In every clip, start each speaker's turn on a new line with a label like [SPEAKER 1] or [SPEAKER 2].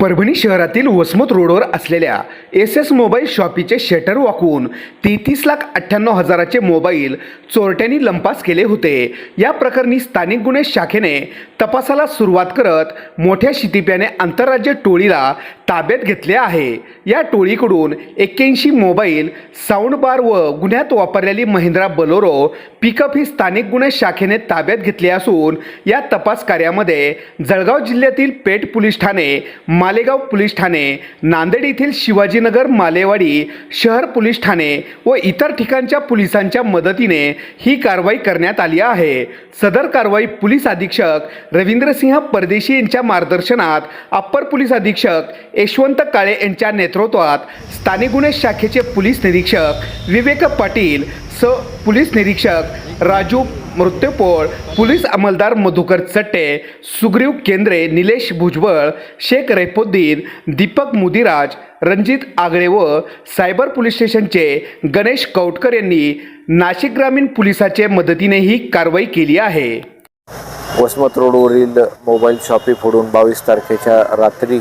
[SPEAKER 1] परभणी शहरातील वसमत रोडवर असलेल्या एस एस मोबाईल शॉपीचे शटर वाकवून तेहतीस लाख अठ्ठ्याण्णव हजाराचे मोबाईल चोरट्यांनी लंपास केले होते. या प्रकरणी स्थानिक गुन्हे शाखेने तपासाला सुरुवात करत मोठ्या शितिप्याने आंतरराज्य टोळीला ताब्यात घेतले आहे. या टोळीकडून एक्क्याऐंशी मोबाईल साऊंड बार व गुन्ह्यात वापरलेली महिंद्रा बलोरो पिकअप ही स्थानिक गुन्हे शाखेने ताब्यात घेतली असून या तपास कार्यामध्ये जळगाव जिल्ह्यातील पेठ पोलीस ठाणे मालेगाव पोलीस ठाणे नांदेड येथील शिवाजीनगर मालेवाडी शहर पोलीस ठाणे व इतर ठिकाणच्या पोलिसांच्या मदतीने ही कारवाई करण्यात आली आहे. सदर कारवाई पोलीस अधीक्षक रवींद्रसिंह परदेशी यांच्या मार्गदर्शनात अप्पर पोलीस अधीक्षक यशवंत काळे यांच्या नेतृत्वात स्थानिक गुन्हे शाखेचे पोलीस निरीक्षक विवेक पाटील स पोलीस निरीक्षक राजू मृत्यूपोळ पोलीस अंमलदार मधुकर चट्टे सुग्रीव केंद्रे निलेश भुजबळ शेख रैफुद्दीन दीपक मुदिराज रणजित आगळे व सायबर पोलीस स्टेशनचे गणेश कौटकर यांनी नाशिक ग्रामीण पोलिसाचे मदतीने ही कारवाई केली आहे.
[SPEAKER 2] वसमत रोडवरील मोबाईल शॉपी फोडून बावीस तारखेच्या रात्री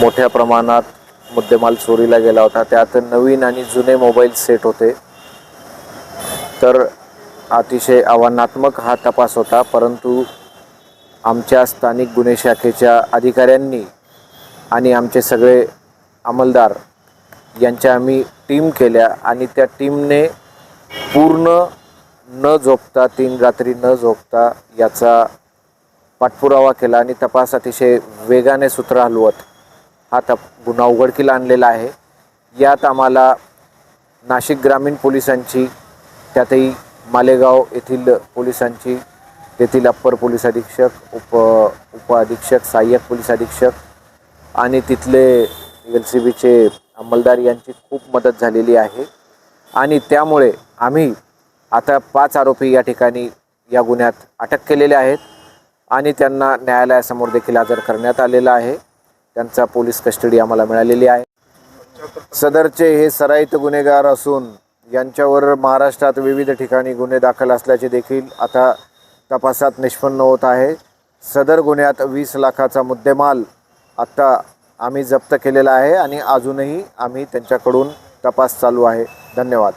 [SPEAKER 2] मोठ्या प्रमाणात मुद्देमाल चोरीला गेला होता. त्यात नवीन आणि जुने मोबाईल सेट होते. तर अतिशय आव्हानात्मक हा तपास होता परंतु आमच्या स्थानिक गुन्हे शाखेच्या अधिकाऱ्यांनी आणि आमचे सगळे अंमलदार यांच्या आम्ही टीम केल्या आणि त्या टीमने पूर्ण न झोपता तीन रात्री न झोपता याचा पाठपुरावा केला आणि तपास अतिशय वेगाने सूत्र हलवत हा तप गुन्हा उघडकीला आणलेला आहे. यात आम्हाला नाशिक ग्रामीण पोलिसांची त्यातही मालेगाव येथील पोलिसांची तेथील अप्पर पोलीस अधीक्षक उप उप अधीक्षक सहाय्यक पोलीस अधीक्षक आणि तिथले एल सी बीचे अंमलदार यांची खूप मदत झालेली आहे. आणि त्यामुळे आम्ही आता पाच आरोपी या ठिकाणी या गुन्ह्यात अटक केलेले आहेत आणि त्यांना न्यायालयासमोर देखील हजर करण्यात आलेला आहे. त्यांचा पोलीस कस्टडी आम्हाला मिळालेली आहे. सदरचे हे सराईत गुन्हेगार असून यांच्यावर महाराष्ट्रात विविध ठिकाणी गुन्हे दाखल असल्याचे देखील आता तपासात निष्पन्न होत आहे. सदर गुन्ह्यात वीस लाखाचा मुद्देमाल आत्ता आम्ही जप्त केलेला आहे आणि अजूनही आम्ही त्यांच्याकडून तपास चालू आहे. धन्यवाद.